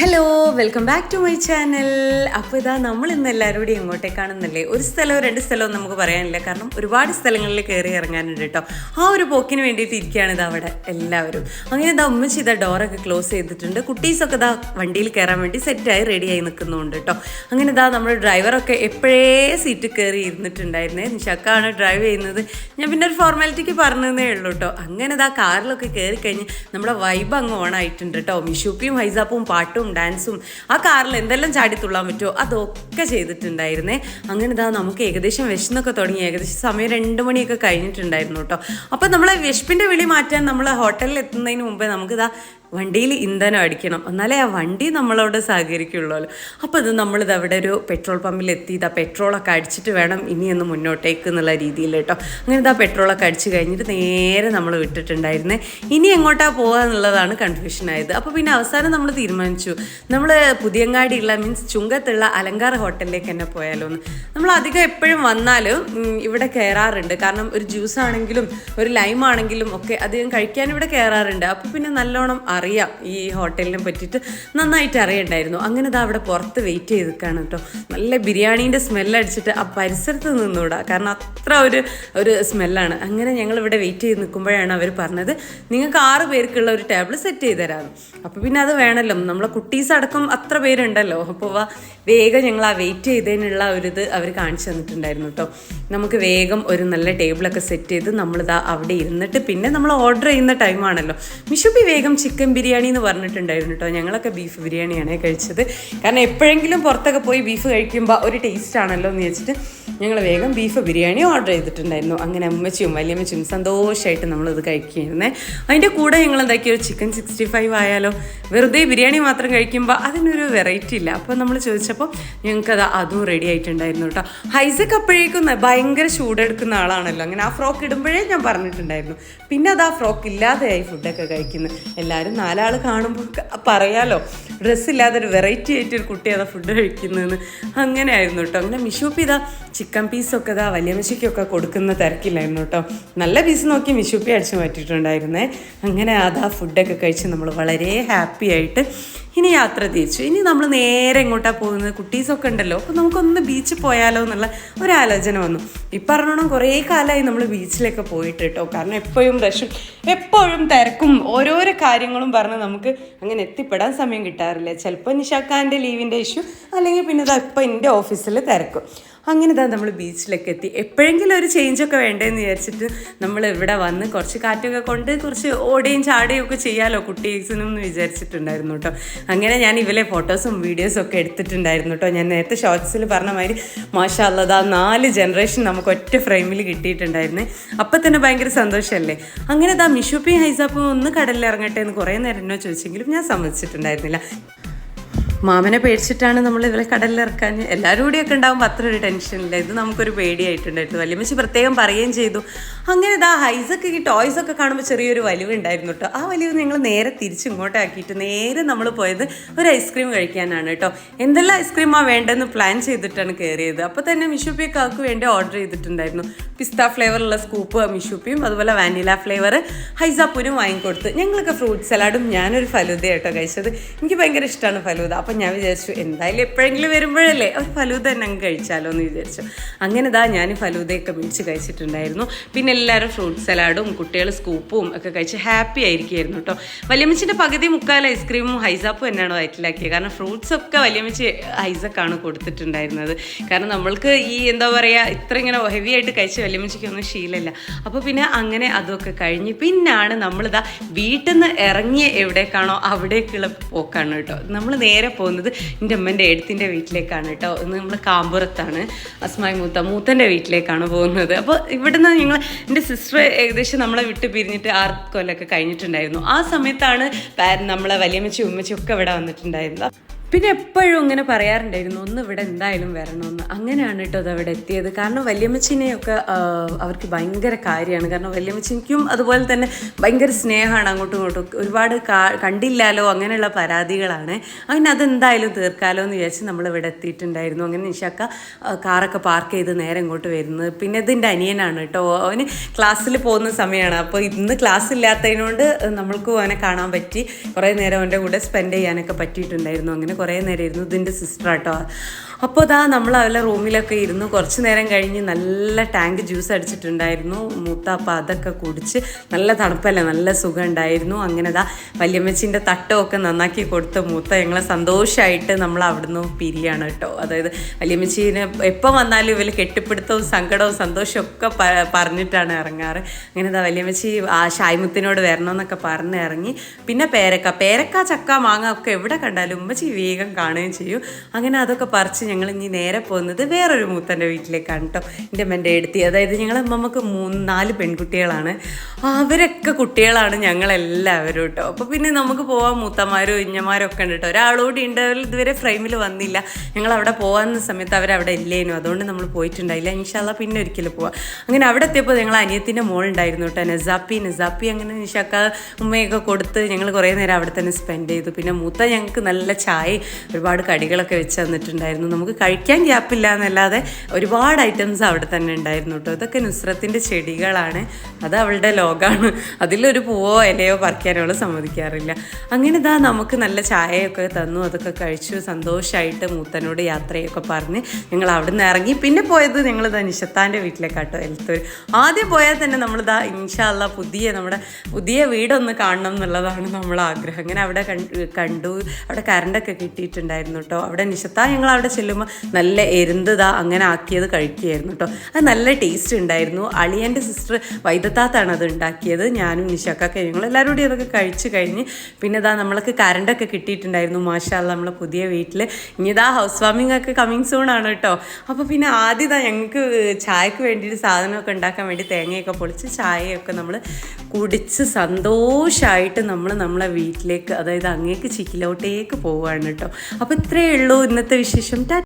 Hello welcome back to my channel അപ്പോൾ ഇതാ നമ്മൾ ഇന്ന് എല്ലാവരും കൂടി എങ്ങോട്ടേക്കാണെന്നല്ലേ ഒരു സ്ഥലമോ രണ്ട് സ്ഥലമോ നമുക്ക് പറയാനില്ല. കാരണം ഒരുപാട് സ്ഥലങ്ങളിൽ കയറി ഇറങ്ങാനുണ്ട് കേട്ടോ. ആ ഒരു പോക്കിന് വേണ്ടിയിട്ട് ഇരിക്കുകയാണ് ഇത് അവിടെ എല്ലാവരും. അങ്ങനെ ഇതാ ഉമ്മച്ചി ഇതാ ഡോറൊക്കെ ക്ലോസ് ചെയ്തിട്ടുണ്ട്. കുട്ടീസൊക്കെ ഇതാ വണ്ടിയിൽ കയറാൻ വേണ്ടി സെറ്റായി റെഡിയായി നിൽക്കുന്നുണ്ട് കേട്ടോ. അങ്ങനെ ഇതാ നമ്മുടെ ഡ്രൈവറൊക്കെ എപ്പോഴേ സീറ്റിൽ കയറി ഇരുന്നിട്ടുണ്ടായിരുന്നേ. നിഷക്കാണ് ഡ്രൈവ് ചെയ്യുന്നത്. ഞാൻ പിന്നെ ഒരു ഫോർമാലിറ്റിക്ക് പറഞ്ഞതേ ഉള്ളൂ കേട്ടോ. അങ്ങനെ ഇതാ കാറിലൊക്കെ കയറി കഴിഞ്ഞ് നമ്മുടെ വൈബ് അങ്ങ് ഓൺ ആയിട്ടുണ്ട് കേട്ടോ. മിഷൂപ്പിയും ഹൈസാപ്പും പാട്ടും ഡാൻസും ആ കാറിൽ എന്തെല്ലാം ചാടിത്തുള്ളാൻ പറ്റുമോ അതൊക്കെ ചെയ്തിട്ടുണ്ടായിരുന്നേ. അങ്ങനെ ഇതാ നമുക്ക് ഏകദേശം വിശന്നൊക്കെ തുടങ്ങി. ഏകദേശം സമയം രണ്ട് മണിയൊക്കെ കഴിഞ്ഞിട്ടുണ്ടായിരുന്നു കേട്ടോ. അപ്പം നമ്മളെ വിശപ്പിന്റെ വിളി മാറ്റാൻ നമ്മൾ ഹോട്ടലിൽ എത്തുന്നതിന് മുമ്പേ നമുക്കിതാ വണ്ടിയിൽ ഇന്ധനം അടിക്കണം. എന്നാലേ ആ വണ്ടി നമ്മളോട് സഹകരിക്കുള്ളൂ അപ്പോൾ ഇത് നമ്മളിത് അവിടെ ഒരു പെട്രോൾ പമ്പിൽ എത്തി ഇതാ പെട്രോളൊക്കെ അടിച്ചിട്ട് വേണം ഇനി ഒന്ന് മുന്നോട്ടേക്ക് എന്നുള്ള രീതിയിൽ കേട്ടോ. അങ്ങനെ ഇതാ പെട്രോളൊക്കെ അടിച്ച് കഴിഞ്ഞിട്ട് നേരെ നമ്മൾ വിട്ടിട്ടുണ്ടായിരുന്നേ. ഇനി എങ്ങോട്ടാ പോകുക എന്നുള്ളതാണ് കൺഫ്യൂഷൻ ആയത്. അപ്പോൾ പിന്നെ അവസാനം നമ്മൾ തീരുമാനിച്ചു. നമ്മൾ പുതിയങ്ങാടിയുള്ള മീൻസ് ചുങ്കത്തുള്ള അലങ്കാർ ഹോട്ടലിലേക്ക് തന്നെ പോയാലോ എന്ന്. നമ്മൾ അധികം എപ്പോഴും വന്നാലും ഇവിടെ കയറാറുണ്ട് കാരണം ഒരു ജ്യൂസ് ആണെങ്കിലും ഒരു ലൈം ആണെങ്കിലും ഒക്കെ അധികം കഴിക്കാൻ ഇവിടെ കയറാറുണ്ട് അപ്പോൾ പിന്നെ നല്ലോണം അറിയാം ഈ ഹോട്ടലിനെ പറ്റിയിട്ട്. നന്നായിട്ട് അറിയണ്ടായിരുന്നു. അങ്ങനെ ഇത് അവിടെ പുറത്ത് വെയിറ്റ് ചെയ്ത് നിൽക്കുകയാണ് കേട്ടോ. നല്ല ബിരിയാണീന്റെ സ്മെല്ലടിച്ചിട്ട് ആ പരിസരത്ത് നിന്നുകൂടാ കാരണം അത്ര ഒരു ഒരു സ്മെല്ലാണ് അങ്ങനെ ഞങ്ങൾ ഇവിടെ വെയിറ്റ് ചെയ്ത് നിൽക്കുമ്പോഴാണ് അവർ പറഞ്ഞത് നിങ്ങൾക്ക് ആറ് പേർക്കുള്ള ഒരു ടേബിൾ സെറ്റ് ചെയ്ത് തരാമെന്ന് അപ്പോൾ പിന്നെ അത് വേണമല്ലോ നമ്മളെ കുട്ടീസ് അടക്കം അത്ര പേരുണ്ടല്ലോ. അപ്പോൾ വാ വേഗം ഞങ്ങൾ ആ വെയിറ്റ് ചെയ്തതിനുള്ള ഒരു ഇത് അവർ കാണിച്ചു തന്നിട്ടുണ്ടായിരുന്നു കേട്ടോ. നമുക്ക് വേഗം ഒരു നല്ല ടേബിളൊക്കെ സെറ്റ് ചെയ്ത് നമ്മളിതാ അവിടെ ഇരുന്നിട്ട് പിന്നെ നമ്മൾ ഓർഡർ ചെയ്യുന്ന ടൈമാണല്ലോ മിഷുബി വേഗം ചിക്കൻ ബിരിയാണി എന്ന് പറഞ്ഞിട്ടുണ്ടായിരുന്നു കേട്ടോ ഞങ്ങളൊക്കെ ബീഫ് ബിരിയാണിയാണ് കഴിച്ചത്. കാരണം എപ്പോഴെങ്കിലും പുറത്തൊക്കെ പോയി ബീഫ് കഴിക്കുമ്പോൾ ഒരു ടേസ്റ്റ് ആണല്ലോ എന്ന് വെച്ചിട്ട് ഞങ്ങൾ വേഗം ബീഫ് ബിരിയാണി ഓർഡർ ചെയ്തിട്ടുണ്ടായിരുന്നു. അങ്ങനെ അമ്മച്ചിയും വലിയമ്മച്ചിയും സന്തോഷമായിട്ട് നമ്മളിത് കഴിക്കുകയായിരുന്നേ. അതിന്റെ കൂടെ ഞങ്ങൾ എന്താക്കിയോ ചിക്കൻ സിക്സ്റ്റി ഫൈവ് ആയാലോ? വെറുതെ ബിരിയാണി മാത്രം കഴിക്കുമ്പോൾ അതിനൊരു വെറൈറ്റി ഇല്ല. അപ്പോൾ നമ്മൾ ചോദിച്ചപ്പോൾ ഞങ്ങൾക്കത് അതും റെഡി ആയിട്ടുണ്ടായിരുന്നു കേട്ടോ ഹൈസക്ക് അപ്പോഴേക്കും ഭയങ്കര ചൂടെടുക്കുന്ന ആളാണല്ലോ. അങ്ങനെ ആ ഫ്രോക്ക് ഇടുമ്പോഴേ ഞാൻ പറഞ്ഞിട്ടുണ്ടായിരുന്നു. പിന്നെ അത് ആ ഫ്രോക്ക് ഇല്ലാതെയായി ഫുഡൊക്കെ കഴിക്കുന്നത് എല്ലാവരും നാലാൾ കാണുമ്പോൾ പറയാലോ. ഡ്രസ്സ് ഇല്ലാതെ ഒരു വെറൈറ്റി ആയിട്ട് ഒരു കുട്ടിയാണ് ഫുഡ് കഴിക്കുന്നതെന്ന്. അങ്ങനെ ആയിരുന്നു കേട്ടോ അങ്ങനെ മിഷൂപ്പി ഇതാ ചിക്കൻ പീസൊക്കെ ഇതാ വലിയമ്മച്ചിക്കൊക്കെ കൊടുക്കുന്ന തിരക്കില്ലായിരുന്നു കേട്ടോ നല്ല പീസ് നോക്കി മിഷൂപ്പി അടിച്ചു മാറ്റിയിട്ടുണ്ടായിരുന്നേ. അങ്ങനെ അതാ ഫുഡൊക്കെ കഴിച്ച് നമ്മൾ വളരെ ഹാപ്പി ആയിട്ട് ഇനി യാത്ര തിരിച്ചു. ഇനി നമ്മൾ നേരെ എങ്ങോട്ടാണ് പോകുന്നത്? കുട്ടീസൊക്കെ ഉണ്ടല്ലോ. അപ്പോൾ നമുക്കൊന്ന് ബീച്ചിൽ പോയാലോ എന്നുള്ള ഒരു ആലോചന വന്നു. ഈ പറഞ്ഞോണം കുറേ കാലമായി നമ്മൾ ബീച്ചിലൊക്കെ പോയിട്ട് കേട്ടോ കാരണം എപ്പോഴും റഷും എപ്പോഴും തിരക്കും ഓരോരോ കാര്യങ്ങളും പറഞ്ഞ് നമുക്ക് അങ്ങനെ എത്തിപ്പെടാൻ സമയം കിട്ടാറില്ല. ചിലപ്പോൾ നിഷാക്കാന്റെ ലീവിന്റെ ഇഷ്യൂ അല്ലെങ്കിൽ പിന്നെ ഇതാ ഇപ്പം എന്റെ ഓഫീസിൽ തിരക്കും. അങ്ങനെ ഇതാ നമ്മൾ ബീച്ചിലൊക്കെ എത്തി എപ്പോഴെങ്കിലും ഒരു ചേഞ്ചൊക്കെ വേണ്ടേന്ന് വിചാരിച്ചിട്ട് നമ്മൾ ഇവിടെ വന്ന് കുറച്ച് കാറ്റൊക്കെ കൊണ്ട് കുറച്ച് ഓടുകയും ചാടുകയും ഒക്കെ ചെയ്യാമല്ലോ കുട്ടീസിനും എന്ന് വിചാരിച്ചിട്ടുണ്ടായിരുന്നു കേട്ടോ അങ്ങനെ ഞാൻ ഇവലെ ഫോട്ടോസും വീഡിയോസും ഒക്കെ എടുത്തിട്ടുണ്ടായിരുന്നു കേട്ടോ ഞാൻ നേരത്തെ ഷോർട്സിൽ പറഞ്ഞ മാതിരി മാഷാല്ലത് ആ നാല് ജനറേഷൻ നമുക്ക് ഒറ്റ ഫ്രെയിമിൽ കിട്ടിയിട്ടുണ്ടായിരുന്നേ. അപ്പം തന്നെ ഭയങ്കര സന്തോഷമല്ലേ അങ്ങനെ ഇതാ മിഷുപ്പി ഹൈസാപ്പും ഒന്ന് കടലിൽ ഇറങ്ങട്ടെ എന്ന് കുറേ നേരം എന്നോ ചോദിച്ചെങ്കിലും ഞാൻ സമ്മതിച്ചിട്ടുണ്ടായിരുന്നില്ല. മാമനെ പേടിച്ചിട്ടാണ് നമ്മൾ ഇവരെ കടലിൽ ഇറക്കാൻ. എല്ലാവരും കൂടിയൊക്കെ ഉണ്ടാകുമ്പോൾ അത്ര ഒരു ടെൻഷനില്ല ഇത് നമുക്കൊരു പേടിയായിട്ടുണ്ടായിരുന്നു വലിയമ്മച്ചി പ്രത്യേകം പറയുകയും ചെയ്തു. അങ്ങനെ ഇതാ ഹൈസൊക്കെ ഈ ടോയ്സ് ഒക്കെ കാണുമ്പോൾ ചെറിയൊരു വലിവ് ഉണ്ടായിരുന്നു കേട്ടോ. ആ വലിവ് ഞങ്ങൾ നേരെ തിരിച്ച് ഇങ്ങോട്ടാക്കിയിട്ട് നേരെ നമ്മൾ പോയത് ഒരു ഐസ്ക്രീം കഴിക്കാനാണ് കേട്ടോ. എന്തെല്ലാം ഐസ്ക്രീമാണ് വേണ്ടതെന്ന് പ്ലാൻ ചെയ്തിട്ടാണ് കയറിയത് അപ്പോൾ തന്നെ മിഷുപ്പിയൊക്കെ കാക്ക് വേണ്ടി ഓർഡർ ചെയ്തിട്ടുണ്ടായിരുന്നു. പിസ്ത ഫ്ലേവറുള്ള സ്കൂപ്പ് മിഷുപ്പിയും അതുപോലെ വാനില ഫ്ലേവർ ഹൈസാപ്പൂരും വാങ്ങിക്കൊടുത്ത്. ഞങ്ങളൊക്കെ ഫ്രൂട്ട് സലാഡും ഞാനൊരു ഫലൂദ കേട്ടോ കഴിച്ചത്. എനിക്ക് ഭയങ്കര ഇഷ്ടമാണ് ഫലൂദ. അപ്പം ഞാൻ വിചാരിച്ചു എന്തായാലും എപ്പോഴെങ്കിലും വരുമ്പോഴല്ലേ? ഒരു ഫലൂദ തന്നെ അങ്ങ് കഴിച്ചാലോ എന്ന് വിചാരിച്ചു. അങ്ങനെ ഇതാ ഞാൻ ഫലൂദയൊക്കെ മേടിച്ച് കഴിച്ചിട്ടുണ്ടായിരുന്നു. പിന്നെ എല്ലാവരും ഫ്രൂട്ട് സലാഡും കുട്ടികൾ സ്കൂപ്പും ഒക്കെ കഴിച്ച് ഹാപ്പി ആയിരിക്കുമായിരുന്നു കേട്ടോ. വലിയമ്മച്ചിന്റെ പകുതി മുക്കാൽ ഐസ്ക്രീമും ഹൈസാപ്പും തന്നെയാണ് വയറ്റിലാക്കിയത് കാരണം ഫ്രൂട്ട്സ് ഒക്കെ വലിയമ്മച്ചി ഹൈസക്കാണ് കൊടുത്തിട്ടുണ്ടായിരുന്നത്. കാരണം നമ്മൾക്ക് ഈ എന്താ പറയുക ഇത്ര ഇങ്ങനെ ഹെവി ആയിട്ട് കഴിച്ച് വലിയമ്മച്ചിക്കൊന്നും ശീലമില്ല. അപ്പോൾ പിന്നെ അങ്ങനെ അതൊക്കെ കഴിഞ്ഞ് പിന്നാണ് നമ്മളിതാ വീട്ടിൽ നിന്ന് ഇറങ്ങിയ എവിടേക്കാണോ അവിടേക്കുള്ള പോക്കാണ് കേട്ടോ. നമ്മൾ നേരെ പോകുന്നത് എന്റെ അമ്മന്റെ എഴുത്തിന്റെ വീട്ടിലേക്കാണ് കേട്ടോ. ഇന്ന് നമ്മൾ കാമ്പുറത്താണ്. അസ്മായി മൂത്ത മൂത്തന്റെ വീട്ടിലേക്കാണ് പോകുന്നത്. അപ്പോൾ ഇവിടുന്ന് ഞങ്ങൾ എന്റെ സിസ്റ്റർ ഏകദേശം നമ്മളെ വിട്ട് പിരിഞ്ഞിട്ട് ആറ് കൊല്ലമൊക്കെ കഴിഞ്ഞിട്ടുണ്ടായിരുന്നു. ആ സമയത്താണ് നമ്മളെ വലിയമ്മച്ചി ഉമ്മച്ചി ഒക്കെ ഇവിടെ വന്നിട്ടുണ്ടായിരുന്നത്. പിന്നെ എപ്പോഴും ഇങ്ങനെ പറയാറുണ്ടായിരുന്നു ഒന്ന് ഇവിടെ എന്തായാലും വരണമെന്ന്. അങ്ങനെയാണ് കേട്ടോ അത് അവിടെ എത്തിയത്. കാരണം വല്യമ്മച്ചിനെയൊക്കെ അവർക്ക് ഭയങ്കര കാര്യമാണ്. കാരണം വല്യമ്മച്ചിക്കും അതുപോലെ തന്നെ ഭയങ്കര സ്നേഹമാണ് അങ്ങോട്ടും ഇങ്ങോട്ടും. ഒരുപാട് കണ്ടില്ലാലോ അങ്ങനെയുള്ള പരാതികളാണ്. അങ്ങനെ അതെന്തായാലും തീർക്കാലോ എന്ന് വിചാരിച്ച് നമ്മൾ ഇവിടെ എത്തിയിട്ടുണ്ടായിരുന്നു. അങ്ങനെ നിഷാക്ക കാറൊക്കെ പാർക്ക് ചെയ്ത് നേരെ ഇങ്ങോട്ട് വരുന്നത്. പിന്നെ ഇതിന്റെ അനിയനാണ് കേട്ടോ അവന് ക്ലാസ്സിൽ പോകുന്ന സമയമാണ് അപ്പോൾ ഇന്ന് ക്ലാസ് ഇല്ലാത്തതിനോട് നമ്മൾക്ക് അവനെ കാണാൻ പറ്റി. കുറേ നേരം അവന്റെ കൂടെ സ്പെൻഡ് ചെയ്യാനൊക്കെ പറ്റിയിട്ടുണ്ടായിരുന്നു. അങ്ങനെ കുറേ നേരം ഇരുന്നു ഇതിന്റെ സിസ്റ്റർ കേട്ടോ അപ്പോൾ ഇതാ നമ്മൾ അവരുടെ റൂമിലൊക്കെ ഇരുന്ന്. കുറച്ച് നേരം കഴിഞ്ഞ് നല്ല ടാങ്ക് ജ്യൂസ് അടിച്ചിട്ടുണ്ടായിരുന്നു. മൂത്ത അപ്പോൾ അതൊക്കെ കുടിച്ച് നല്ല തണുപ്പല്ലേ നല്ല സുഖം ഉണ്ടായിരുന്നു അങ്ങനെ ദാ വല്യമ്മച്ചിന്റെ തട്ടമൊക്കെ നന്നാക്കി കൊടുത്ത് മൂത്ത ഞങ്ങളെ സന്തോഷമായിട്ട് നമ്മൾ അവിടുന്ന് പിരിയാണ് കേട്ടോ. അതായത് വല്യമ്മച്ചീനെ എപ്പോൾ വന്നാലും ഇവർ കെട്ടിപ്പിടുത്തവും സങ്കടവും പ- പറഞ്ഞിട്ടാണ് ഇറങ്ങാറ്. അങ്ങനെ ദാ വല്യമ്മച്ചി ആ ഷായ്മുത്തിനോട് വരണമെന്നൊക്കെ പറഞ്ഞ് ഇറങ്ങി. പിന്നെ പേരക്ക പേരക്ക ചക്ക മാങ്ങ ഒക്കെ എവിടെ കണ്ടാലും ഉമ്മച്ചി വേഗം കാണുകയും ചെയ്യും. അങ്ങനെ അതൊക്കെ പറിച്ച് ഞങ്ങൾ ഇനി നേരെ പോകുന്നത് വേറൊരു മൂത്തന്റെ വീട്ടിലേക്കാണ് കേട്ടോ എന്റെ അമ്മന്റെ എടുത്തി. അതായത് ഞങ്ങൾ അമ്മമ്മക്ക് മൂന്ന് നാല് പെൺകുട്ടികളാണ്. അവരൊക്കെ കുട്ടികളാണ് ഞങ്ങളെല്ലാവരും കേട്ടോ അപ്പോൾ പിന്നെ നമുക്ക് പോവാൻ മൂത്തമാരും ഇഞ്ഞമാരും ഒക്കെ ഉണ്ട് കേട്ടോ ഒരാളോട് ഉണ്ട്. ഇതുവരെ ഫ്രെയിമിൽ വന്നില്ല. ഞങ്ങൾ അവിടെ പോകാവുന്ന സമയത്ത് അവരവിടെ ഇല്ലേനു അതുകൊണ്ട് നമ്മൾ പോയിട്ടുണ്ടായില്ല. ഇൻഷാല്ല പിന്നെ ഒരിക്കലും പോവാം. അങ്ങനെ അവിടെ എത്തിയപ്പോൾ ഞങ്ങൾ അനിയത്തിന്റെ മോളുണ്ടായിരുന്നു കേട്ടോ നസാപ്പി. നസാപ്പി അങ്ങനെ നിഷാക്ക ഉമ്മയൊക്കെ കൊടുത്ത് ഞങ്ങൾ കുറേ നേരം അവിടെ തന്നെ സ്പെൻഡ് ചെയ്തു. പിന്നെ മൂത്ത ഞങ്ങൾക്ക് നല്ല ചായ ഒരുപാട് കടികളൊക്കെ വെച്ച് തന്നിട്ടുണ്ടായിരുന്നു. നമുക്ക് കഴിക്കാൻ ഗ്യാപ്പില്ല എന്നല്ലാതെ ഒരുപാട് ഐറ്റംസ് അവിടെ തന്നെ ഉണ്ടായിരുന്നു കേട്ടോ ഇതൊക്കെ നുസ്രത്തിന്റെ ചെടികളാണ്. അത് അവളുടെ ലോകമാണ് അതിലൊരു പൂവോ ഇലയോ പറിക്കാനോ അവൾ സമ്മതിക്കാറില്ല. അങ്ങനെ ഇതാ നമുക്ക് നല്ല ചായയൊക്കെ തന്നു അതൊക്കെ കഴിച്ചു സന്തോഷമായിട്ട് മൂത്തനോട് യാത്രയൊക്കെ പറഞ്ഞ് ഞങ്ങൾ അവിടെ നിന്ന് ഇറങ്ങി. പിന്നെ പോയത് ഞങ്ങൾ ഇതാ നിഷത്താന്റെ വീട്ടിലേക്കാട്ടോ എൽത്തൂർ ആദ്യം പോയാൽ തന്നെ നമ്മളിതാ ഇൻഷാല്ല പുതിയ നമ്മുടെ പുതിയ വീടൊന്ന് കാണണം എന്നുള്ളതാണ് നമ്മൾ ആഗ്രഹം. അങ്ങനെ അവിടെ കണ്ടു അവിടെ കറണ്ടൊക്കെ കിട്ടിയിട്ടുണ്ടായിരുന്നു കേട്ടോ അവിടെ നിഷത്താ ഞങ്ങൾ അവിടെ ചെല്ലുമ്പോൾ നല്ല എരുന്തതാ അങ്ങനെ ആക്കിയത് കഴിക്കുകയായിരുന്നു കേട്ടോ അത് നല്ല ടേസ്റ്റ് ഉണ്ടായിരുന്നു. അളിയന്റെ സിസ്റ്റർ വൈദത്താത്താണ് അത് ഉണ്ടാക്കിയത്. ഞാനും നിശക്കൊക്കെ ഞങ്ങൾ എല്ലാവരും കൂടി അതൊക്കെ കഴിച്ചു കഴിഞ്ഞ് പിന്നെ ഇതാ നമ്മൾക്ക് കറണ്ടൊക്കെ കിട്ടിയിട്ടുണ്ടായിരുന്നു. മാഷാല്ല നമ്മളെ പുതിയ വീട്ടിൽ ഇനി ഇതാ ഹൗസ് വാമിംഗ് ഒക്കെ കമ്മിങ് സൂൺ ആണ് കേട്ടോ അപ്പോൾ പിന്നെ ആദ്യം ഇതാ ഞങ്ങൾക്ക് ചായക്ക് വേണ്ടിയിട്ട് സാധനമൊക്കെ ഉണ്ടാക്കാൻ വേണ്ടി തേങ്ങയൊക്കെ പൊളിച്ച് ചായയൊക്കെ നമ്മൾ കുടിച്ച് സന്തോഷമായിട്ട് നമ്മൾ നമ്മളെ വീട്ടിലേക്ക് അതായത് അങ്ങേക്ക് ചിക്കിലോട്ടേക്ക് പോവുകയാണ് കേട്ടോ അപ്പോൾ ഇത്രയേ ഉള്ളൂ ഇന്നത്തെ വിശേഷം.